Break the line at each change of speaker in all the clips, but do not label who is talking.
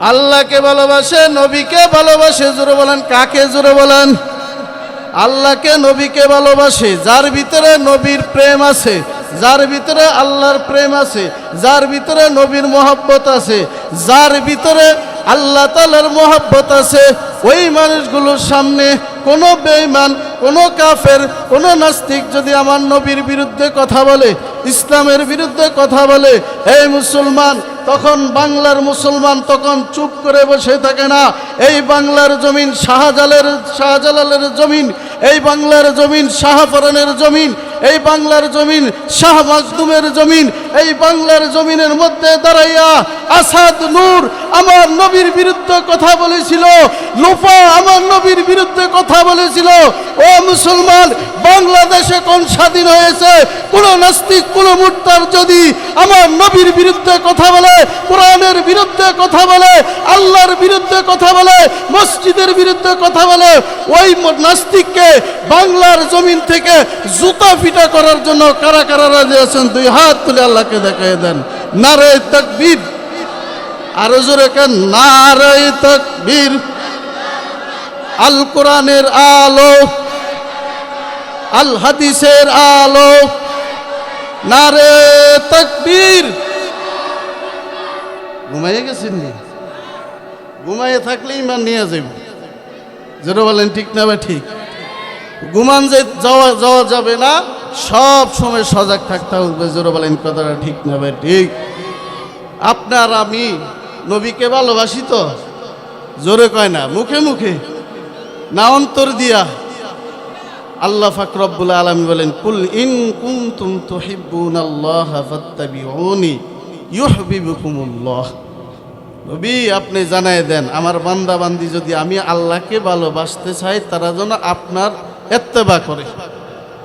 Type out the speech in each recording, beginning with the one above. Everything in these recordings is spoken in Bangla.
আল্লাহকে ভালোবাসে, নবীকে ভালোবাসে, জোরে বলেন, কাকে জোরে বলেন? আল্লাহকে নবীকে ভালোবাসে, যার ভিতরে নবীর প্রেম আছে, যার ভিতরে আল্লাহর প্রেম আছে, যার ভিতরে নবীর মহব্বত আছে, যার ভিতরে আল্লাহ তালার মহব্বত আছে, ওই মানুষগুলোর সামনে কোনো বেঈমান, কোনো কাফের, কোনো নাস্তিক যদি আমার নবীর বিরুদ্ধে কথা বলে ইসলামের বিরুদ্ধে কথা বলে, এই মুসলমান, তখন বাংলার মুসলমান তখন চুপ করে বসে থাকে না। এই বাংলার জমিন শাহজালের, শাহজালালের জমিন, এই বাংলার জমিন শাহফরানের জমিন এই বাংলার জমিন, শাহ মাকদুমের জমিন, এই বাংলার জমিনের মধ্যে দাঁড়াইয়া আসাদ নূর আমার নবীর বিরুদ্ধে কথা বলেছিল লুফা আমার নবীর বিরুদ্ধে কথা বলেছিল। ও মুসলমান, বাংলাদেশে কোন স্বাধীন হয়েছে? কোন নাস্তিক, কোন মুর্তার যদি আমার নবীর বিরুদ্ধে কথা বলে, কোরআনের বিরুদ্ধে কথা বলে, আল্লাহর বিরুদ্ধে কথা বলে, মসজিদের বিরুদ্ধে কথা বলে, ওই নাস্তিককে বাংলার জমিন থেকে জুতা ফিটা করার জন্য কারা কারা রাজি আছেন? দুই হাত তুলে আল্লাহকে দেখাই দেন। নারে তকবীর। আরও জোরে কেন? নারে তকবীর। আল কোরআনের আলো। আল হাদিসের আলো। নারে তকবীর। ঘুমাইয়ে গেছেন নি? ঘুমাইয়ে থাকলে ইমান নিয়ে যাইব। যেটা বলেন, ঠিক না বা ঠিক? ঘুমান যে যাওয়া যাওয়া যাবে না। সব সময় সজাগ থাকতে হবে। জোরে বলেন, কথাটা ঠিক না ভাই, ঠিক। আপনার আমি নবীকে ভালোবাসি তো। জোরে কয় না, মুখে মুখে। না অন্তর দিয়া। আল্লাহ ফাকরবুল আলম বলেন, কুল ইন কুনতুম তুহিব্বুন আল্লাহ ফাত্তাবিউনি ইউহবিবুকুমুল্লাহ। নবী, আপনি জানাই দেন, আমার বান্দা বান্দি যদি আমি আল্লাহকে ভালোবাসতে চাই, তারা যেন আপনার এত্তেবা করে।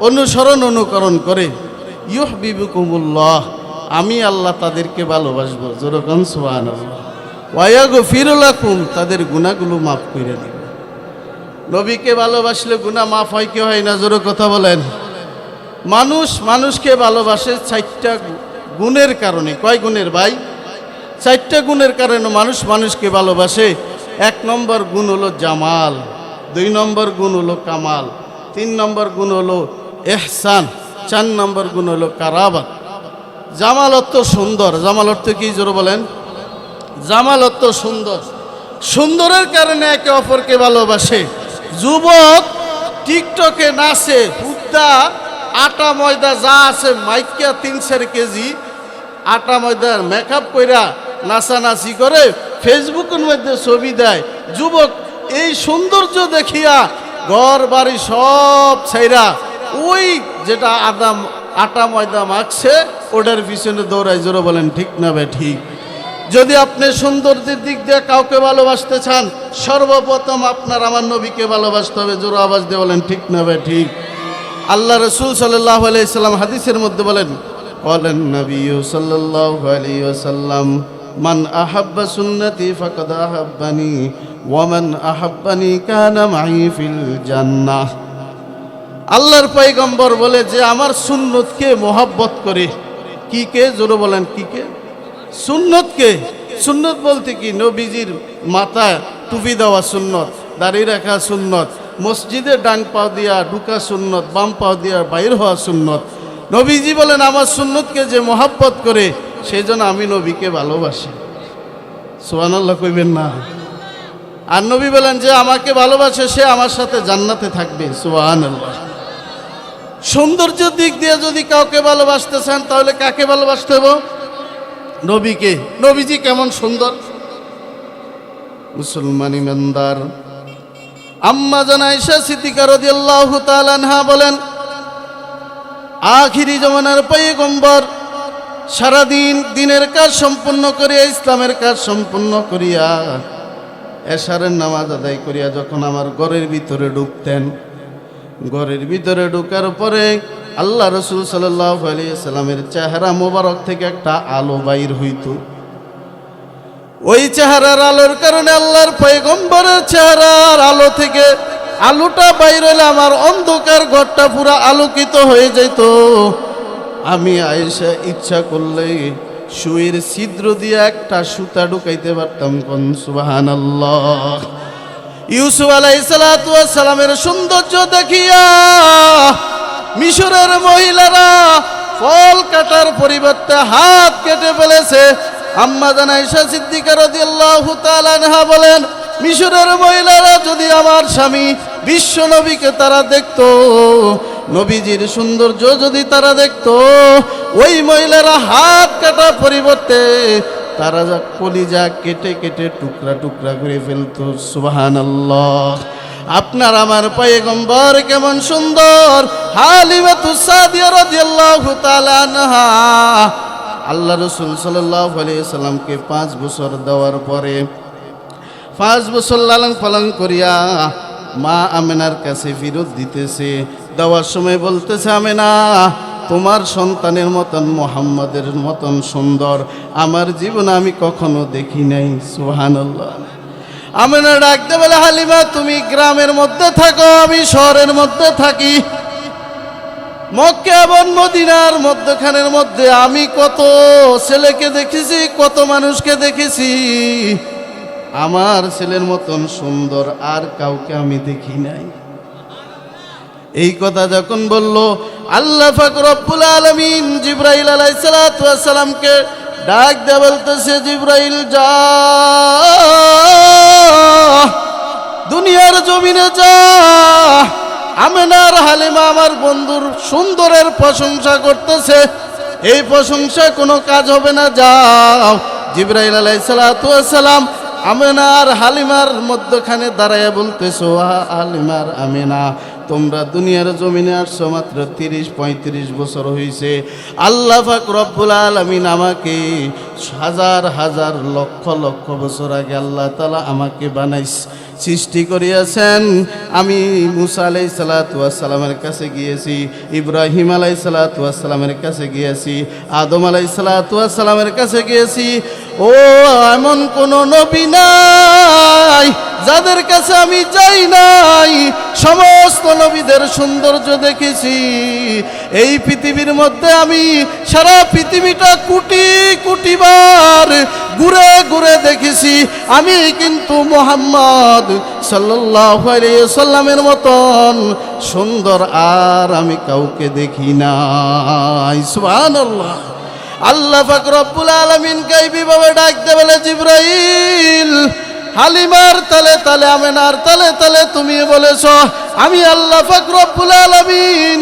অনুসরণ, অনুকরণ করে। ইউহবিবুকুমুল্লাহ, আমি আল্লাহ তাদেরকে ভালোবাসবো। যেরকম সোহান ওয়াগো ফিরুলাকুম তাদের গুণাগুলো মাফ করে দিব। নবীকে ভালোবাসলে গুণা মাফ হয় কি হয় না? জোরে কথা বলেন। মানুষ মানুষকে ভালোবাসে চারটা গুণের কারণে। কয় গুণের ভাই? চারটা গুণের কারণে মানুষ মানুষকে ভালোবাসে। এক নম্বর গুণ হলো জামাল, দুই নম্বর গুণ হলো কামাল, তিন নম্বর গুণ হলো এহসান চার নম্বর গুণ হলো কারাবাত। জামাল অর্থ সুন্দর জামাল অর্থ কি জোরে বলেন? জামাল অর্থ সুন্দর। সুন্দরের কারণে একে অপরকে ভালোবাসে। যুবক টিকটকে নাচে হুদ্দা আটা, ময়দা যা আছে, মাইকা তিন চার কেজি, আটা ময়দার মেকআপ কইরা নাচানাচি করে ফেসবুকের মধ্যে ছবি দেয়। যুবক এই সৌন্দর্য দেখিয়া ঘর, বাড়ি সব ছাইরা ওই যেটা আদাম, আটা ময়দা মাখছে, ওটার পিছনে দৌড়ায় জোরে বলেন, ঠিক না বে, ঠিক। যদি আপনি সৌন্দর্যের দিক দিয়ে কাউকে ভালোবাসতে চান, সর্বপ্রথম আপনার আমার নবীকে ভালোবাসতে হবে। জোর আওয়াজ দিয়ে বলেন, ঠিক না বে, ঠিক। আল্লাহ রসুল সাল্লাহ আলাইসাল্লাম হাদিসের মধ্যে বলেন বলেন নবী সাল্লাহ আলাইসাল্লাম মান আহাব্বা সুন্নতি ফাকাদ আহাব্বানি ওয়ামান আহাব্বানি কানা মাই ফিল জান্নাহ। আল্লাহর পয়গম্বর বলে যে, আমার সুন্নতকে মোহাব্বত করে। কি কে? জোরে বলেন, কি কে? সুন্নতকে? সুন্নত বলতে কি? নবীজির মাথায় টুপি দেওয়া সুন্নত, দাড়ি রাখা সুন্নত, মসজিদে ডান পাও দিয়া ঢুকা সুন্নত, বাম পাও দিয়া বাইর হওয়া সুন্নত। নবীজি বলেন, আমার সুন্নতকে যে মোহাব্বত করে সেই জন্য আমি নবীকে ভালোবাসি। সোহানাল্লাহ কইবেন না। আর নবী বলেন যে, আমাকে ভালোবাসে, সে আমার সাথে জান্নাতে থাকবে। সোহান সৌন্দর্যের দিক দিয়ে যদি কাউকে ভালোবাসতে চান, তাহলে কাকে ভালোবাসতে হবে নবীকে। নবীজি কেমন সুন্দর। মুসলমান ইমানদার। আম্মা জানাইশা সিদ্দিকা রাদিয়াল্লাহু আনহা বলেন, আখিরি জমানার পয়গম্বর সারাদিন দিনের কাজ সম্পূর্ণ করিয়া, ইসলামের কাজ সম্পূর্ণ করিয়া, এশারের নামাজ আদায় করিয়া যখন আমার ঘরের ভিতরে ঢুকতেন ঘরের ভিতরে ঢুকার পরে আল্লাহ রসুল সাল্লামের চেহারা মোবারক থেকে একটা আলো বাইর হইত। ওই চেহারার আলোর কারণে আল্লাহর পয়গম্বরের চেহারার আলো থেকে আলোটা বাইর হলে আমার অন্ধকার ঘরটা পুরা আলোকিত হয়ে যেত আমি আয়েশা ইচ্ছা করলে সুইয়ের ছিদ্র দিয়ে একটা সুতা ঢুকাইতে পারতাম কোন সুবাহান ইউসুফ আলাই সৌন্দর্য দেখিয়া মিশরের মহিলারা ফল কাটার পরিবর্তে হাত কেটে ফেলেছে। আম্মা জানাইশা সিদ্দিকা রাদিয়াল্লাহু আনহা বলেন, মিশরের মহিলারা যদি আমার স্বামী বিশ্ব নবীকে তারা দেখতো, নবীজির সৌন্দর্য যদি তারা দেখতো, ওই মহিলারা হাত কাটা পরিবর্তে তারা যা কলিজা কেটে কেটে টুকরা টুকরা করে ফেলতো সুবাহান আপনার আমার পয়গম্বর কেমন সুন্দর আল্লাহ রসুল সাল্লামকে পাঁচ বছর দেওয়ার পরে পাঁচ বছর লালন পালন করিয়া মা আমেনার কাছে ফিরত দিতেছে। দেওয়ার সময় বলতেছে, আমেনা তোমার সন্তানের মতন, মোহাম্মদের মতন সুন্দর। আমার জীবনে আমি কখনো দেখি নাই সুহানাল্লাহ আমেনা ডাকতে বলে, হালিমা, তুমি গ্রামের মধ্যে থাকো, আমি শহরের মধ্যে থাকি। মক্কা এবং মদিনার মধ্যখানের মধ্যে আমি কত ছেলেকে দেখেছি, কত মানুষকে দেখেছি। আমার ছেলের মতন সুন্দর, আর কাউকে আমি দেখি নাই। এই কথা যখন বলল, আল্লাহ ফাকর রব্বুল আলমিন জিব্রাইল আলাইসালামকে ডাক দে বলতেছে, জিব্রাইল, যা। দুনিয়ার জমিনে যা। আমেনার হালিমা আমার বন্ধুর সুন্দরের প্রশংসা করতেছে। এই প্রশংসা কোনো কাজ হবে না, যাও। জিব্রাইল আলাইসালাম আমেনার হালিমার মধ্যখানে দাঁড়াইয়া বলতেছো আ- হালিমার আমেনা তোমরা দুনিয়ার জমিনে আসছো মাত্র তিরিশ, পঁয়ত্রিশ বছর হয়েছে আল্লাহ ফাক রব্বুল আলমিন আমাকে হাজার হাজার লক্ষ লক্ষ বছর আগে আল্লাহ তালা আমাকে বানাইস, সৃষ্টি করিয়াছেন। আমি মুসা আলাই সালাতামের কাছে গিয়েছি, ইব্রাহিম আলাই সালাতামের কাছে গিয়েছি, আদম আলাই সালাতামের কাছে গিয়েছি। ও, এমন কোন নবী নাই যাদের কাছে আমি যাই নাই। সমস্ত নবীদের সৌন্দর্য দেখেছি। এই পৃথিবীর মধ্যে আমি সারা পৃথিবীটা কুটি কুটিবার ঘুরে ঘুরে দেখেছি। আমি কিন্তু মোহাম্মদ সাল্লামের মতন সুন্দর আর আমি কাউকে দেখি নাই। সুবহানাল্লাহ। আল্লাহ পাক রব্বুল আলামিন গাইবীভাবে ডাকতে বলে জিব্রাইল, হালিমার তালে তালে, আমেনার তালে তালে তুমি বলেছ, আমি আল্লাহ পাক রব্বুল আলামিন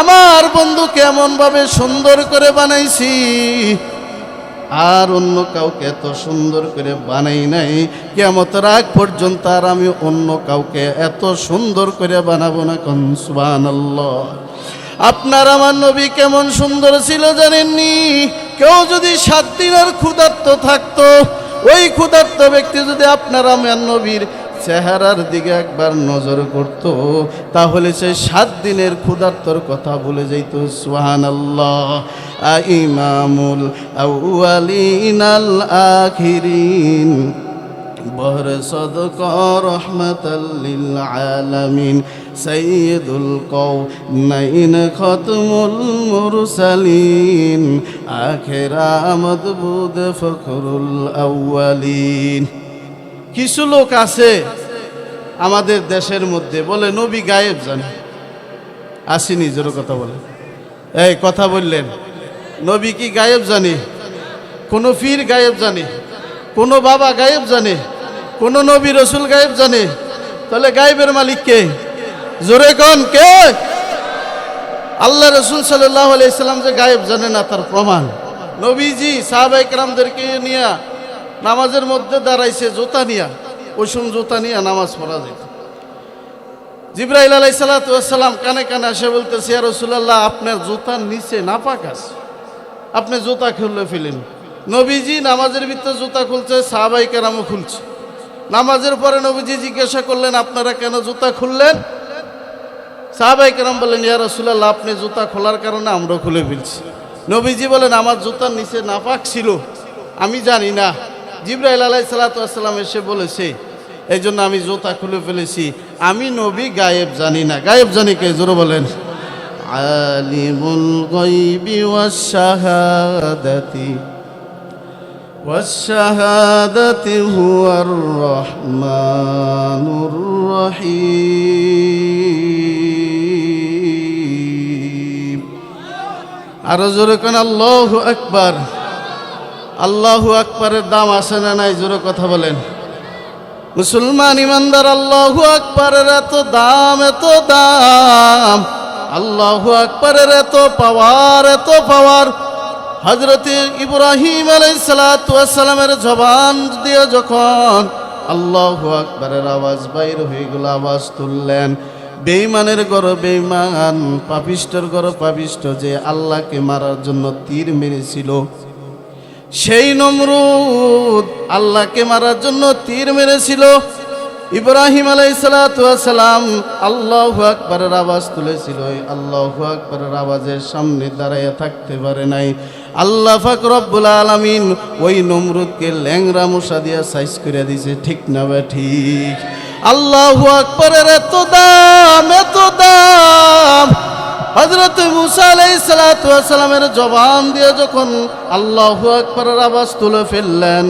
আমার বন্ধু কেমন ভাবে সুন্দর করে বানাইছি। আর অন্য কাউকে এত সুন্দর করে বানাই নাই কেমত রাগ পর্যন্ত আর আমি অন্য কাউকে এত সুন্দর করে বানাবো না কোন সুবান আপনার আমার নবী কেমন সুন্দর ছিল জানেননি? কেউ যদি সাত দিনের ক্ষুধার্ত থাকতো, ওই ক্ষুধার্ত ব্যক্তি যদি আপনার আমার নবীর চেহারার দিকে একবার নজর করত, তাহলে সে সাত দিনের ক্ষুধার্তর কথা ভুলে যাইত। সুহান আল্লাহ ইমামুল আউয়ালিনাল আখিরিন। বহর সদক রহমতাল্লিল আলামিন সৈয়দুল কৌ নাইন খতমুল মুরসালিন আখেরা মদবুদ ফখরুল কিছু লোক আছে আমাদের দেশের মধ্যে, বলে নবী গায়েব জানে। আসিনি, জোর কথা বলে। এই কথা বললেন, নবী কি গায়েব জানে? কোনো পীর গায়েব জানে? কোনো বাবা গায়েব জানে? কোনো নবী রসুল গায়েব জানে। তাহলে গায়েবের মালিক কে? জোরে কন? কে? আল্লাহ রসুল আলাইসাল্লাম যে গায়েব জানে না, তার প্রমাণ। নবীজি সাহাবাইকরামদেরকে নিয়ে নামাজের মধ্যে দাঁড়াইছে, জোতা নিয়া। ওই জোতা নিয়ে নামাজ পড়া যেত জিব্রাইল আলাই সালাতাম কানে কানে আসে বলতেছে, ইয়া রসুল্লাহ আপনার জুতার নিচে না পাকাস আপনি জুতা খুললে ফেলেন। নবীজি নামাজের ভিতরে জুতা খুলছে সাহাবাই কেরামও খুলছে। নামাজের পরে নবীজি জিজ্ঞাসা করলেন, আপনারা কেন জুতা খুললেন? সাহাবাই কেরাম বললেন, ইয়া রসুল্লাহ আপনি জুতা খোলার কারণে আমরা খুলে ফেলছি। নবীজি বলেন, আমার জুতার নিচে নাপাক ছিল, আমি জানি না। জিব্রাইল আলাই সালাতাম এসে বলেছে এই জন্য আমি জুতা খুলে ফেলেছি। আমি নবী, গায়েব জানি না। গায়েব জানি কে? জোরে বলেন। আলিমুল গায়বি শাহাদাতি। والشهادة هو الرحمن الرحيم আরো জোরে কোন আল্লাহু আকবার আল্লাহু আকবারের দাম আছে না নাই জোরে কথা বলেন মুসলমান ইমানদার আল্লাহু আকবারের এত দাম এত দাম আল্লাহু আকবারের এত পাওয়ার এত পাওয়ার হজরত ইব্রাহিম আলাইসালামের জবান দিয়ে যখন আল্লাহু আকবারের আওয়াজ বাইর হয়ে গেল, আওয়াজ তুললেন বেইমানের গর বেইমান পাপিষ্টর গর পাপিষ্ট যে আল্লাহকে মারার জন্য তীর মেরেছিল, সেই নমরুদ আল্লাহকে মারার জন্য তীর মেরেছিল। ইব্রাহিম আলাইসালাম আল্লাহ আকবরের আওয়াজ তুলেছিল আল্লাহ আকবরের আওয়াজের সামনে দাঁড়াইয়া থাকতে পারে নাই। আল্লাহ ফাক রব্বুল আলমিন ওই নমরুদকে ল্যাংরা মশা দিয়া সাইজ করে দিছে, ঠিক না বা ঠিক? আল্লাহ আকবরের এত দাম এত দাম। হজরত মুসা আলাই সালামের জবান দিয়ে যখন আল্লাহ আকবরের আবাস তুলে ফেললেন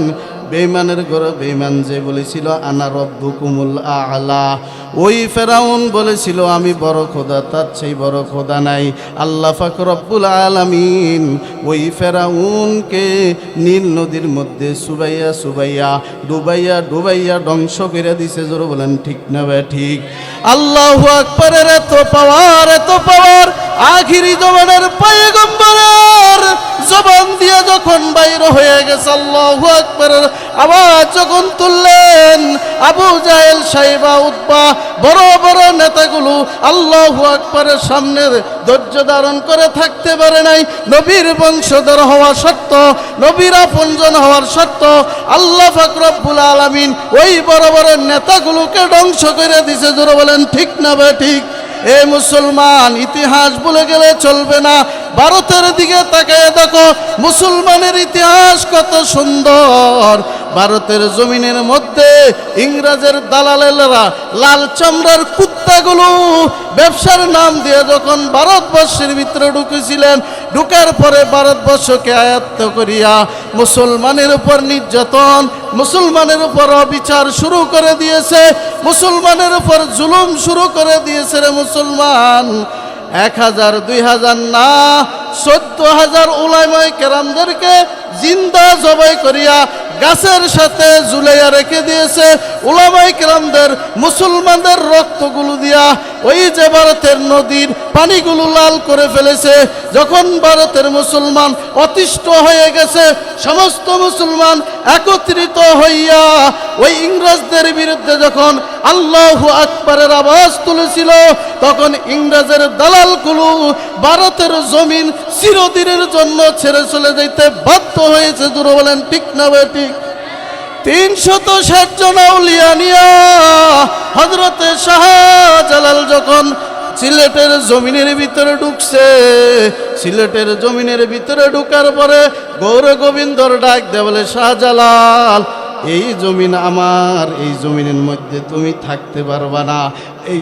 বেইমানের ঘরে বেইমান যে বলেছিল, আনা রব্বু কুমুল আলা। ওই ফেরাউন বলেছিল, আমি বড় খোদা, তার সেই বড় খোদা নাই। আল্লাহ ফাক রব্বুল আলামিন ওই ফেরাউনকে নীল নদীর মধ্যে সুবাইয়া সুবাইয়া, ডুবাইয়া ডুবাইয়া ধ্বংস করে দিছে। জোর বলেন, ঠিক না বে ঠিক। আল্লাহ আকবরের এত পাওয়ার এত পাওয়ার আখিরি জবানের পায়গম্বরের জবান দিয়ে যখন বাইর হয়ে গেছে, আল্লাহ আকবরের আওয়াজ যখন তুললেন, আবু জাহেল, সাইবা উদ্বা বড় বড় নেতাগুলো আল্লাহ আকবরের সামনে ধৈর্য ধারণ করে থাকতে পারে নাই। নবীর বংশধর হওয়া সত্য নবীর আপনজন হওয়ার সত্য আল্লাহ ফাকরবুল আলমিন ওই বড় বড় নেতাগুলোকে ধ্বংস করে দিছে। জোরে বলেন, ঠিক না বে ঠিক? এ মুসলমান, ইতিহাস বলে গেলে চলবে না। ভারতের দিকে তাকায় দেখো, মুসলমানের ইতিহাস কত সুন্দর। ভারতের জমিনের মধ্যে ইংরেজের দালালেরা লাল চামড়ার কুত্তাগুলো, ব্যবসার নাম দিয়ে যখন ভারতবর্ষের ভিতরে ঢুকেছিলেন ঢুকার পরে ভারতবর্ষকে আয়ত্ত করিয়া মুসলমানের উপর নির্যাতন, মুসলমানের উপর অবিচার শুরু করে দিয়েছে, মুসলমানের উপর জুলুম শুরু করে দিয়েছে রে মুসলমান। এক হাজার, দুই হাজার না, চোদ্দ হাজার উলাইময় কেরামদেরকে জিন্দা জবাই করিয়া গাছের সাথে জুলাইয়া রেখে দিয়েছে। উলামাই কেরামদের মুসলমানদের রক্তগুলো দিয়া ওই যে ভারতের নদীর পানিগুলো লাল করে ফেলেছে। যখন ভারতের মুসলমান অতিষ্ঠ হয়ে গেছে, সমস্ত মুসলমান একত্রিত হইয়া ওই ইংরেজদের বিরুদ্ধে যখন আল্লাহ আকবরের আওয়াজ তুলেছিল, তখন ইংরেজের দালালগুলো ভারতের জমিন চিরদিনের জন্য ছেড়ে চলে যাইতে বাধ্য হয়েছে। দূর বলেন, ঠিক না ঠিক? তিনশত ষাট জন আউলিয়া নিয়া হজরতে শাহজালাল যখন সিলেটের জমিনের ভিতরে ঢুকছে। সিলেটের জমিনের ভিতরে ঢুকার পরে গৌর গোবিন্দর ডাক দে বলে, শাহজালাল, এই জমিন আমার, এই জমিনের মধ্যে তুমি থাকতে পারবা না। এই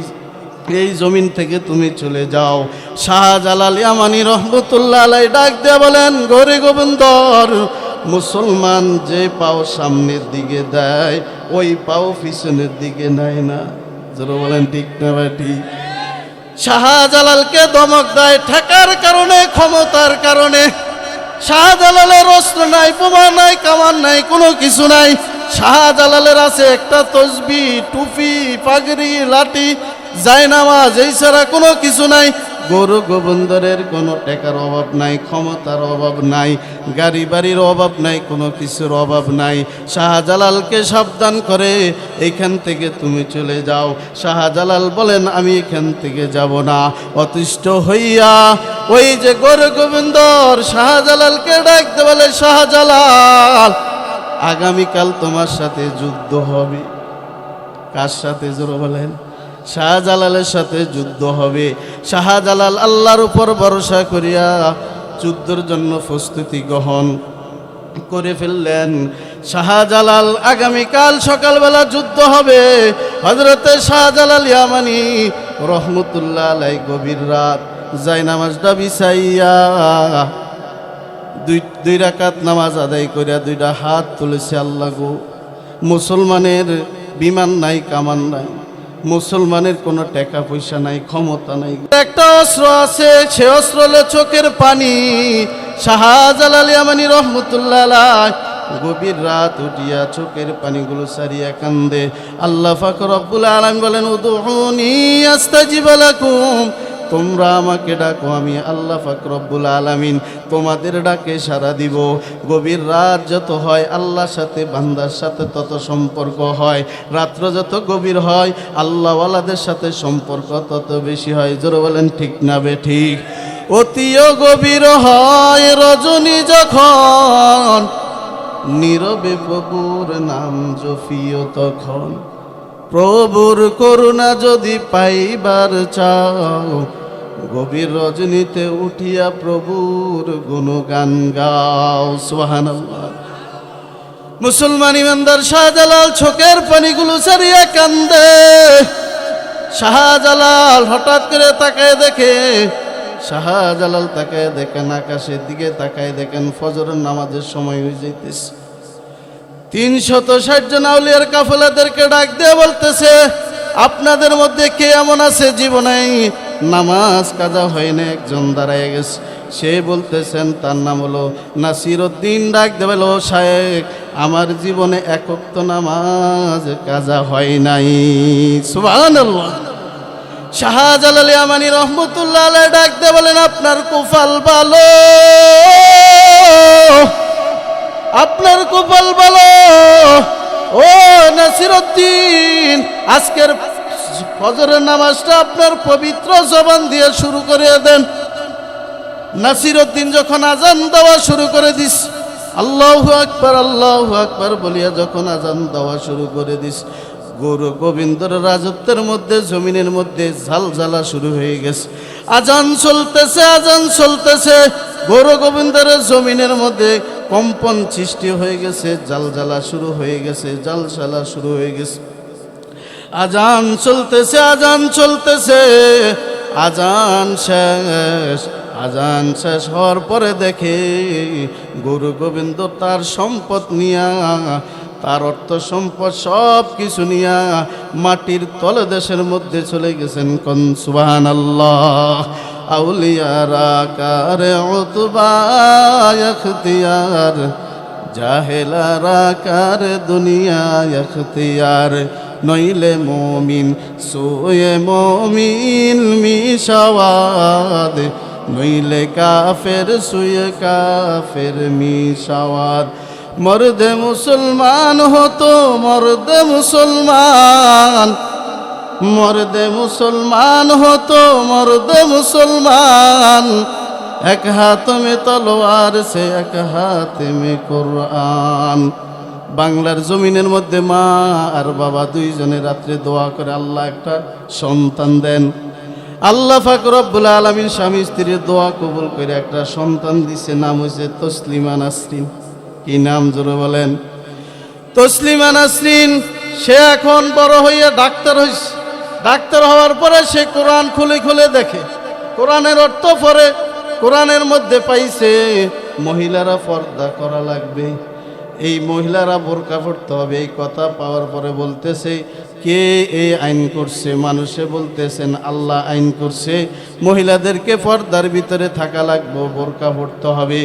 এই জমিন থেকে তুমি চলে যাও। শাহজালাল ইয়ামানি রহমতুল্লাহ আলাই ডাক দেয়া, বলেন, গৌরী গোবিন্দর, মুসলমান যে পাও সামনের দিকে দেয়, ওই পাও পিছনের দিকে নেয় না। যারা বলেন, ঠিক না ঠিক। শাহজালালকে দমক দেয় ঠেকার কারণে, ক্ষমতার কারণে। শাহজালালের অস্ত্র নাই, বোমা নাই, কামান নাই, কোনো কিছু নাই। শাহজালালের আছে একটা তসবি, টুপি, পাগড়ি, লাঠি, জায়নামাজ, এই ছাড়া কোনো কিছু নাই। গরু গোবিন্দরের কোনো টাকার অভাব নাই, ক্ষমতার অভাব নাই, গাড়ি বাড়ির অভাব নাই, কোনো কিছুর অভাব নাই। শাহজালালকে সাবধান করে এখান থেকে তুমি চলে যাও। শাহজালাল বলেন, আমি এখান থেকে যাব না। অতিষ্ঠ হইয়া ওই যে গরু গোবিন্দর শাহজালালকে ডাকতে বলে, শাহজালাল, আগামীকাল তোমার সাথে যুদ্ধ হবে। কার সাথে জোর বলেন? শাহজালালের সাথে যুদ্ধ হবে। শাহজালাল আল্লাহর উপর ভরসা করিয়া যুদ্ধের জন্য প্রস্তুতি গ্রহণ করে ফেললেন। শাহজালাল আগামীকাল সকালবেলা যুদ্ধ হবে। হজরতে শাহজালাল ইয়ামানি রহমতুল্লাহ আলাই গভীর রাত জাইনামাজটা বিছাইয়া দুই দুই রাকাত নামাজ আদায় করিয়া দুইটা হাত তুলেছে আল্লাহ গো। মুসলমানের বিমান নাই, কামান নাই। মুসলমানের কোনো টাকা পয়সা নাই, ক্ষমতা নাই। একটা অস্ত্র আছে, সে অস্ত্র হলো চোখের পানি। শাহজালাল আমানি রহমতুল্লাহ গভীর রাত উঠিয়া চোখের পানিগুলো সারিয়া কান্দে। আল্লাহ ফাকর রব্বুল আলম বলেন উদুহনি আস্তাজিব লাকুম। তোমরা আমাকে ডাকো, আমি আল্লাহ ফাকরব্বুল আলামিন তোমাদের ডাকে সারা দিব। গভীর রাত যত হয়, আল্লাহর সাথে, বান্দার সাথে তত সম্পর্ক হয়। রাত্র যত গভীর হয়, আল্লাহওয়ালাদের সাথে সম্পর্ক তত বেশি হয়। জোরে বলেন, ঠিক না বে ঠিক? অতিও গভীর হয় রজনী যখন, নীরবে প্রভুর নাম জফিও তখন। প্রভুর করুণা যদি পাইবার চাও, গভীর রজনীতে উঠিয়া প্রভুর গুণগান গাও, সুবহানাল্লাহ। মুসলমান ইমানদার শাহজালাল চোখের পানিগুলো সারিয়া কান্দে। শাহজালাল হঠাৎ করে তাকায় দেখে, শাহজালাল তাকায় দেখেন আকাশের দিকে, তাকায় দেখেন ফজরের নামাজের সময় হয়ে যাইতেছে। তিনশত ষাট জন আউলিয়ার কাফেলাদেরকে ডাক দিয়ে বলতেছে, আপনাদের মধ্যে কে এমন আছে জীবনে? নামাজ কাজা হয় না একজন দাঁড়ায় গেছে। সে বলতেছেন, তার নাম হলো নাসির উদ্দিন ডাক দেবেল শায়েক আমার জীবনে একক তো নামাজ কাজা হয় নাই। সুবহানাল্লাহ। শাহজালাল ইয়ামানি রহমতুল্লাহ আলাইহি ডাক দিয়ে বলেন, আপনার কুফাল ভালো। আপনার কপাল ভালো। ও নাসিরুদ্দিন, আজকের ফজরের নামাজটা আপনার পবিত্র জবান দিয়ে শুরু করে দেন। নাসিরুদ্দিন যখন আজান দেওয়া শুরু করে দিস, আল্লাহ আকবার আল্লাহ আকবার বলিয়া যখন আজান দেওয়া শুরু করে দিস, গৌর গোবিন্দর রাজত্বের মধ্যে, জমিনের মধ্যে ঝালঝালা শুরু হয়ে গেছে। আজান চলতেছে আজান চলতেছে। গৌর গোবিন্দর জমিনের মধ্যে কম্পন সৃষ্টি হয়ে গেছে, জালজালা শুরু হয়ে গেছে, জালশালা শুরু হয়ে গেছে। আজান চলতেছে আজান চলতেছে, আজান শেষ আজান শেষ হওয়ার পরে দেখে গুরু গোবিন্দ তার সম্পদ নিয়া, তার অর্থ সম্পদ সব কিছু নিয়া মাটির তলদেশের মধ্যে চলে গেছেন কন সুবাহান আল্লাহ আউলিয়ারা কারে অতবায়ার জাহেলারা কার দুনিয়া নইলে মমিন সোয়ে মমিন মিশাওয়াদ। নইলে কাফের সুয়ে কাফের মিশাওয়াদ। মর্দে মুসলমান হতো, মর্দে মুসলমান। মর্দে মুসলমান হতো, মরদে মুসলমান। এক হাত মে তলোয়ার, সে এক হাত মে কোরআন। বাংলার জমিনের মধ্যে মা আর বাবা দুইজনে রাত্রে দোয়া করে আল্লাহ একটা সন্তান দেন। আল্লাহ ফাক রব্বুল আলমীর স্বামী স্ত্রীর দোয়া কবুল করে একটা সন্তান দিছে, নাম হয়েছে তসলিমা নাসরিন। কি নাম জোরে বলেন? তসলিমা নাসরিন, সে এখন বড় হইয়া ডাক্তার হইছে। ডাক্তার হওয়ার পরে সে কোরআন খুলে খুলে দেখে। কোরআনের অর্থ পরে, কোরআনের মধ্যে পাইছে মহিলারা পর্দা করা লাগবে। এই মহিলারা বোরকা পড়তে হবে, এই কথা পাওয়ার পরে বলতেছে, কে এই আইন করছে? মানুষে বলতেছেন, আল্লাহ আইন করছে। মহিলাদেরকে পর্দার ভিতরে থাকা লাগবে, বোরকা পড়তে হবে।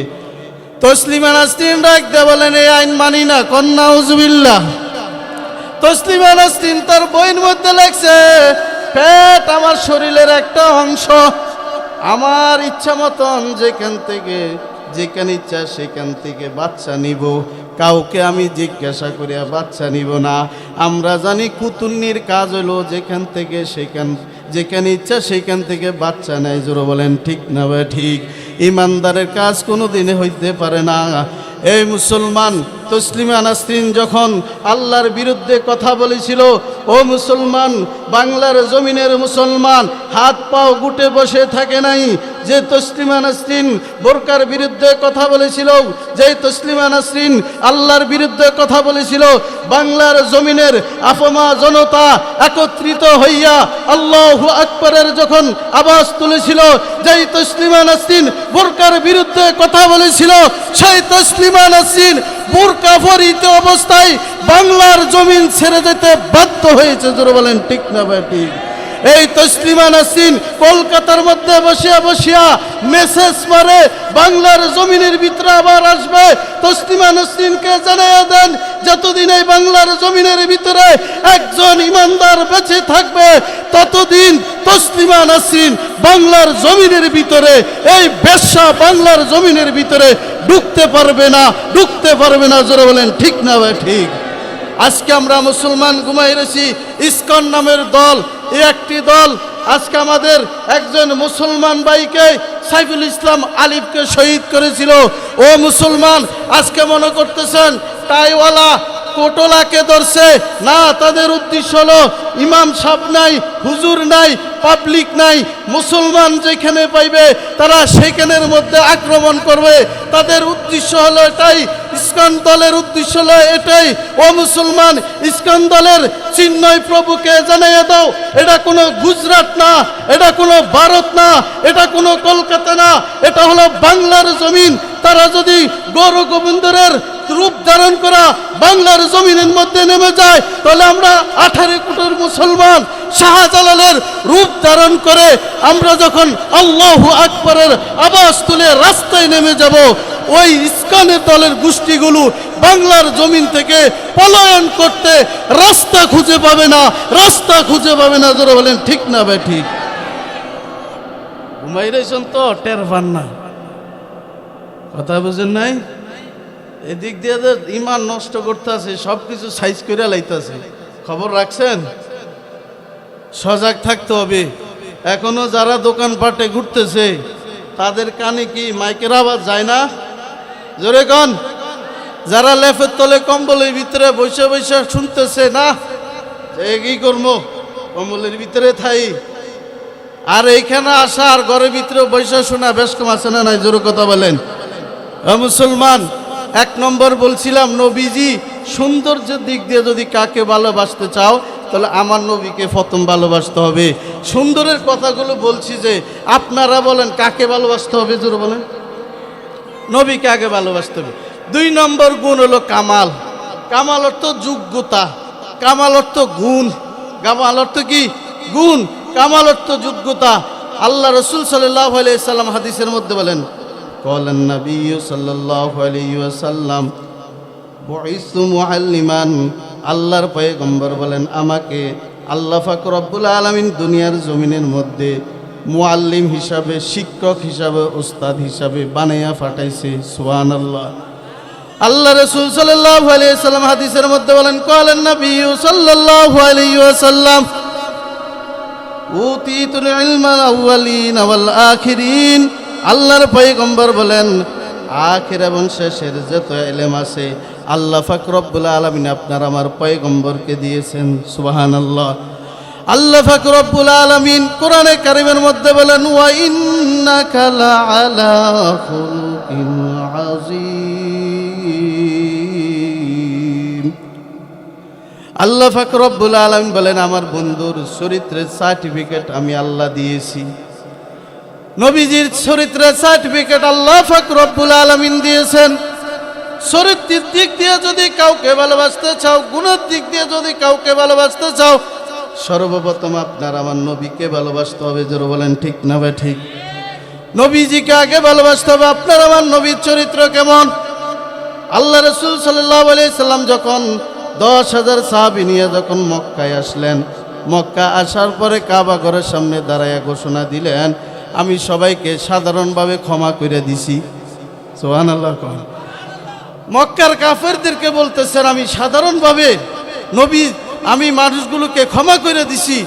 তসলিমা নাসরিন রাখতে বলেন এই আইন মানি না, কন্যা উজবিল্লাহ তসলিমা নাসরিন তার বইয়ের মধ্যে লেখছে, পেট আমার শরীরের একটা অংশ। আমার ইচ্ছা মতন যেখান থেকে, যেখানে ইচ্ছা সেখান থেকে বাচ্চা নিব। কাউকে আমি জিজ্ঞাসা করিয়া বাচ্চা নিব না। আমরা জানি কুতুন্নির কাজ হলো যেখান থেকে সেখান, যেখানে ইচ্ছা সেখান থেকে বাচ্চা নেয়। জোর বলেন, ঠিক না ভাই? ঠিক। ইমানদারের কাজ কোনো দিনে হইতে পারে না। এই মুসলমান তসলিমা নাসরিন যখন আল্লাহর বিরুদ্ধে কথা বলেছিল, ও মুসলমান, বাংলার জমিনের মুসলমান, হাত পাও গুটে বসে থাকে নাই। যে তসলিমা নাসরিন বোরকার বিরুদ্ধে কথা বলেছিল, যে তসলিমা নাসরিন আল্লাহর বিরুদ্ধে কথা বলেছিল, বাংলার জমিনের আফমা জনতা একত্রিত হইয়া আল্লাহ আকবরের যখন আবাস তুলেছিল, যেই তসলিমা নাসরিন বোরকার বিরুদ্ধে কথা বলেছিল, সেই তসলিমা নাসরিন বোরকা পরিত অবস্থায় বাংলার জমিন ছেড়ে যেতে বাধ্য হয়েছে, জোরে বলেন, ঠিক না ভাই, ঠিক? এই তসলিমা নাসরিন কলকাতার মধ্যে বসিয়া বসিয়া মেসেজ মারে, বাংলার জমিনের ভিতরে আবার আসবে। তসলিমা নাসরিনকে জানাইয়া দেন, যতদিন এই বাংলার জমিনের ভিতরে একজন ইমানদার বেঁচে থাকবে, ততদিন তসলিমা নাসরিন বাংলার জমিনের ভিতরে, এই বেশ্যা বাংলার জমিনের ভিতরে ঢুকতে পারবে না, ঢুকতে পারবে না, জোরে বলেন, ঠিক না ভাই, ঠিক। আজকে আমরা মুসলমান ঘুমাই রয়েছি, ইস্কন নামের দল, এ একটি দল। আজকে আমাদের একজন মুসলমান ভাইকে সাইফুল ইসলাম আলিফকে শহীদ করেছিল। ও মুসলমান, আজকে মনে করতেছেন, টাইওয়ালা কোটলাকে ধরছে। না, তাদের উদ্দেশ্য হলো, ইমাম সাহ নাই, হুজুর নাই পাবলিক নাই, মুসলমান যেখানে পাইবে, তারা সেখানের মধ্যে আক্রমণ করবে। তাদের উদ্দেশ্য হলো এটাই, ইস্কন দলের উদ্দেশ্য হলো এটাই। ও মুসলমান, ইস্কন দলের চিহ্নই প্রভুকে জানাইয়া দাও, এটা কোনো গুজরাট না, এটা কোনো ভারত না, এটা কোনো কলকাতা না, এটা হলো বাংলার জমিন। তারা যদি গৌর গোবিন্দরের রূপ ধারণ করা বাংলার জমিনের মধ্যে নেমে যায়, তাহলে আমরা আঠারো কোটির মুসলমান শাহজালালের রূপ ধারণ করে আমরা যখন আল্লাহ আকবরের আওয়াজ তুলে রাস্তায় নেমে যাব, ওই ইস্কানের দলের গোষ্ঠীগুলো বাংলার জমিন থেকে পলায়ন করতে রাস্তা খুঁজে পাবে না, রাস্তা খুঁজে পাবে না। যারা বলেন, ঠিক না ভাই, ঠিক? ঘুমাই রয়েছেন তো, টের পান না। কথা বুঝেন নাই? এদিক দিয়ে ইমান নষ্ট করতে আছে সব কিছু সাইজ করে লাইতেছে। খবর রাখছেন? সজাগ থাকতে হবে। এখনও যারা দোকানপাটে ঘুরতেছে, তাদের কানে কি মাইকের আওয়াজ যায় না? জোরে কন। যারা লেফের তলে কম্বলের ভিতরে বসে বসে শুনতেছে না? কি করব? কম্বলের ভিতরে থাই। আর এইখানে আসা আর ঘরের ভিতরে বসে শোনা বেশ কম আছে না নাই? জোরে কথা বলেন। মুসলমান এক নম্বর বলছিলাম, নবীজি, সৌন্দর্যের দিক দিয়ে যদি কাকে ভালোবাসতে চাও, তাহলে আমার নবীকে প্রথম ভালোবাসতে হবে। সুন্দরের কথাগুলো বলছি যে, আপনারা বলেন, কাকে ভালোবাসতে হবে, জোরে বলেন। নবীকে আগে ভালোবাসতে হবে। দুই নম্বর গুণ হলো কামাল। কামাল অর্থ যোগ্যতা, কামাল অর্থ গুণ। কামাল অর্থ কি? গুণ। কামাল অর্থ যোগ্যতা। আল্লাহ রসুল সাল্লাহ সাল্লাম হাদিসের মধ্যে বলেন قال النبي صلى الله عليه وسلم বইসু মুআল্লিমান আল্লাহর পয়গম্বর বলেন আমাকে আল্লাহ ফাকর রব্বুল আলমিন দুনিয়ার জমিনের মধ্যে মুআল্লিম হিসাবে শিক্ষক হিসাবে ওস্তাদ হিসাবে বানাইয়া ফাটাইছে সুহান আল্লাহ আল্লাহ রসুল সাল্লাল্লাহু আলাইহি সাল্লাম হাদিসের মধ্যে বলেন কলেন নবী সাল্লাল্লাহু আলাইহি ওয়াসাল্লাম উতিতুল ইলমাল আউয়ালিন ওয়াল আখিরিন আল্লাহর পয়গম্বর বলেন, আখির এবং শেষের যত এলেম আছে, আল্লাহ ফাকরবুল আলমিন আপনার আমার পয়গম্বরকে দিয়েছেন। সুবাহান আল্লাহ আল্লাহ ফাকরবুল আলমিন কোরআনে কারিমের মধ্যে বলেন, ওয়া খুলকিন আযীম। আল্লাহ ফাকরবুল আলমিন বলেন, আমার বন্ধুর চরিত্রের সার্টিফিকেট আমি আল্লাহ দিয়েছি। নবীজির চরিত্রের সার্টিফিকেট আল্লাহ ফাকরবুল আলমিন দিয়েছেন। চরিত্রের দিক দিয়ে যদি কাউকে ভালোবাসতে চাও, গুণের দিক দিয়ে যদি কাউকে ভালোবাসতে চাও, সর্বপ্রথম আপনার আমার নবীকে ভালোবাসতে হবে, জোর বলেন ঠিক না ভাই ঠিক? নবীজিকে আগে ভালোবাসতে হবে, আপনার আমার নবীর চরিত্র কেমন? আল্লাহ রসুল সাল্লাহ সাল্লাম যখন দশ হাজার সাহাবি নিয়ে যখন মক্কায় আসলেন, মক্কা আসার পরে কাবা ঘরের সামনে দাঁড়াইয়া ঘোষণা দিলেন আমি সবাইকে সাধারণভাবে ক্ষমা করে দিছি। সোহান আল্লাহ কন। মক্কার কাফেরদেরকে বলতেছেন, আমি সাধারণভাবে নবী, আমি মানুষগুলোকে ক্ষমা করে দিছি।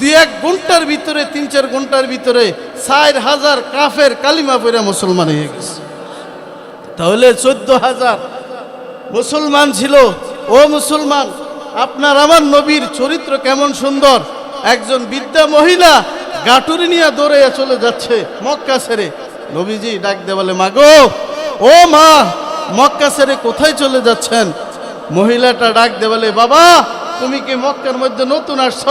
দুই এক ঘণ্টার ভিতরে, তিন চার ঘণ্টার ভিতরে ষাট হাজার কাফের কালিমা পড়ে মুসলমান হয়ে গেছে। তাহলে চোদ্দ হাজার মুসলমান ছিল। ও মুসলমান, আপনার আমার নবীর চরিত্র কেমন সুন্দর? একজন বিদ্যা মহিলা গাটুরি নিয়ে দৌড়ে চলে যাচ্ছে মক্কা ছেড়ে। নবীজি ডাক দে বলে, মাগো, ও মা, মক্কা ছেড়ে কোথায় চলে যাচ্ছেন? মহিলাটা ডাক দে বলে, বাবা, তুমি কি মক্কার মধ্যে নতুন আসছ?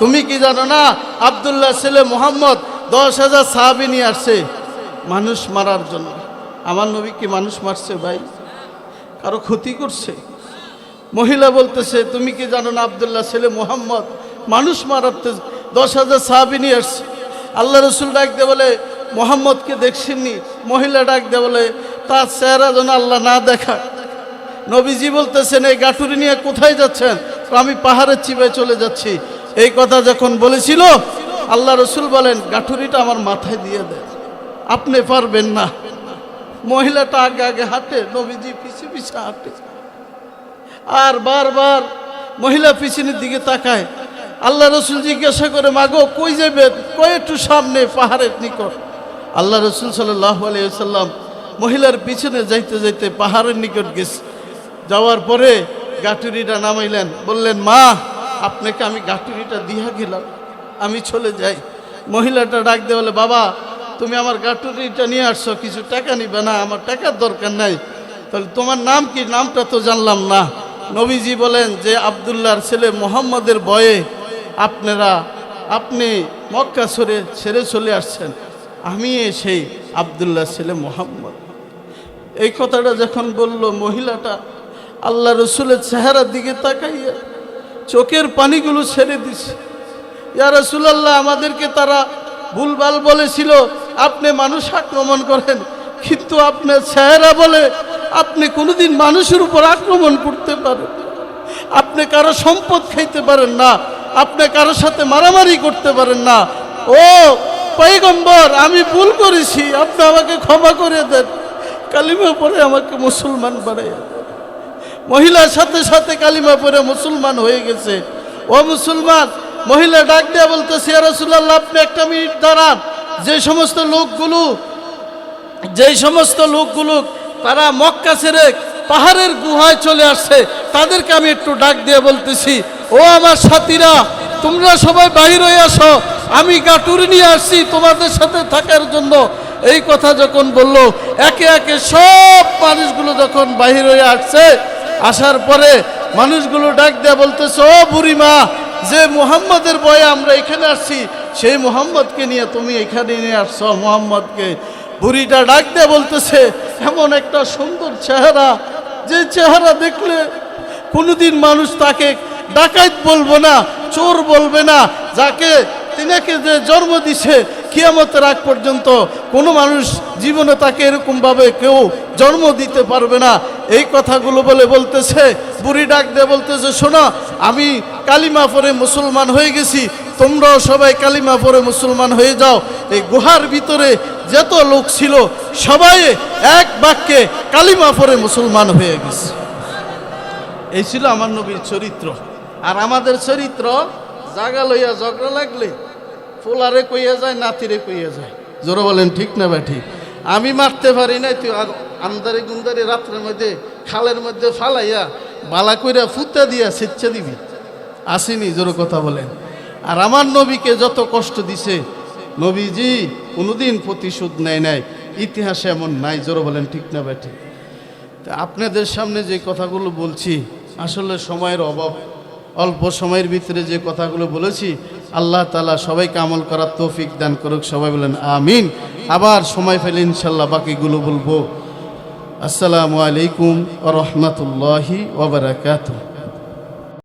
তুমি কি জানো না, আবদুল্লাহ ছেলে মোহাম্মদ দশ হাজার সাহাবি নিয়ে আসছে। মানুষ মারার জন্য। আমার নবী কি মানুষ মারছে ভাই? কারও ক্ষতি করছে? মহিলা বলতেছে, তুমি কি জানো না, আবদুল্লাহ ছেলে মোহাম্মদ মানুষ মারাতে দশ হাজার সাহাবি নিয়ে আসছে। আল্লাহ রসুল ডাক দে বলে, মোহাম্মদকে দেখছেননি? মহিলা ডাক দে বলে, তার চেহারা যেন আল্লাহ না দেখা নবীজি বলতেছেন, এই গাঠুরি নিয়ে কোথায় যাচ্ছেন? আমি পাহাড়ের চিবায় চলে যাচ্ছি। এই কথা যখন বলেছিল, আল্লাহ রসুল বলেন, গাঠুরিটা আমার মাথায় দিয়ে দেয় আপনি পারবেন না। মহিলাটা আগে আগে হাঁটে, নবীজি পিছিয়ে পিছিয়ে হাঁটে। আর বারবার মহিলা পিছনের দিকে তাকায়। আল্লাহ রসুল জিজ্ঞাসা করে, মাগো, কই যাবে? কই একটু সামনে, পাহাড়ের নিকট? আল্লাহ রসুল সাল্লাহ আলাইসাল্লাম মহিলার পিছনে যাইতে যাইতে পাহাড়ের নিকট গেছে। যাওয়ার পরে গাটুরিটা নামাইলেন, বললেন, মা, আপনাকে আমি গাটুরিটা দিয়া গেলাম, আমি চলে যাই। মহিলাটা ডাক দিয়ে বলে, বাবা, তুমি আমার গাটুরিটা নিয়ে আসছো, কিছু টাকা নিবে না, আমার টাকার দরকার নাই। তাহলে তোমার নাম কি? নামটা তো জানলাম না। নবীজি বলেন যে, আবদুল্লাহর ছেলে মোহাম্মদের বয়ে আপনারা, আপনি মক্কা সরে ছেড়ে চলে আসছেন। আমি সেই আবদুল্লাহ ছেলে মোহাম্মদ। এই কথাটা যখন বলল মহিলাটা, আল্লাহ রসুলের চেহারার দিকে তাকাইয়া চোখের পানিগুলো ছেড়ে দিছে। ইয়া রসুলাল্লাহ, আমাদেরকে তারা ভুলভাল বলেছিল, আপনি মানুষ আক্রমণ করেন, কিন্তু আপনার চেহারা বলে আপনি কোনোদিন মানুষের উপর আক্রমণ করতে পারেন। আপনি কারও সম্পদ খাইতে পারেন না আপনি কারও সাথে মারামারি করতে পারেন না। ও পৈগম্বর আমি ভুল করেছি। আপনি আমাকে ক্ষমা করে দেন। কালিমা পরে আমাকে মুসলমান বানাইয়া মহিলার সাথে সাথে কালিমা পরে মুসলমান হয়ে গেছে। ও মুসলমান, মহিলা ডাক দেয়া বলতেছে রসুল্লাহ আপনি একটা মিনিট দাঁড়ান। যে সমস্ত লোকগুলো যেই সমস্ত লোকগুলো তারা মক্কা ছেড়ে পাহাড়ের গুহায় চলে আসছে, তাদেরকে আমি একটু ডাক দিয়ে বলতেছি ও আমার সাথীরা, তোমরা সবাই বাহির হয়ে আসো। আমি গাটুরি নিয়ে আসছি তোমাদের সাথে থাকার জন্য। এই কথা যখন বলল, একে একে সব মানুষগুলো যখন বাহির হয়ে আসছে, আসার পরে মানুষগুলো ডাক দেয়া বলতেছে, ও বুড়িমা, যে মুহাম্মদের বয়ে আমরা এখানে আসছি, সেই মুহাম্মদকে নিয়ে তুমি এখানে নিয়ে আসছো, মুহাম্মদকে। বুড়িটা ডাক দেয়া বলতেছে, এমন একটা সুন্দর চেহারা, যে চেহারা দেখলে কোনোদিন মানুষ তাকে ডাকাত বলব না, চোর বলবে না, যাকে তিনাকে যে জন্ম দিছে কিয়ামতের আগ পর্যন্ত কোনো মানুষ জীবনে তাকে এরকমভাবে কেউ জন্ম দিতে পারবে না। এই কথাগুলো বলে বলতেছে, বুড়ি ডাক দিয়ে বলতেছে, শোনো, আমি কালিমা পরে মুসলমান হয়ে গেছি, তোমরাও সবাই কালিমা পরে মুসলমান হয়ে যাও। এই গুহার ভিতরে যত লোক ছিল, সবাই এক বাক্যে কালিমা পরে মুসলমান হয়ে গেছে। এই ছিল আমার নবীর চরিত্র। আর আমাদের চরিত্র, জাগা লইয়া ঝগড়া লাগলে পোলারে কইয়া যায়, নাতিরে কইয়া যায়। জোরে বলেন, ঠিক না বা ঠিক? আমি মারতে পারি নাই, তুই আন্দারে গুন্দারে রাত্রের মধ্যে, খালের মধ্যে ফালাইয়া, বালা কইরা ফুতা দিয়া সিচ্ছা দিবি। আসিনি, জোরে কথা বলেন। আর আমার নবীকে যত কষ্ট দিছে, নবীজি কোনোদিন প্রতিশোধ নেয় নাই। ইতিহাসে এমন নাই, জোরে বলেন, ঠিক না বা ঠিক? তা আপনাদের সামনে যে কথাগুলো বলছি, আসলে সময়ের অভাব। অল্প সময়ের ভিতরে যে কথাগুলো বলেছি, আল্লাহ তালা সবাইকে আমল করার তৌফিক দান করুক, সবাই বলেন আমিন। আবার সময় ফেলে ইনশাল্লাহ বাকিগুলো বলব। আসসালামু আলাইকুম রহমতুল্লাহি ওবরাকাতুহ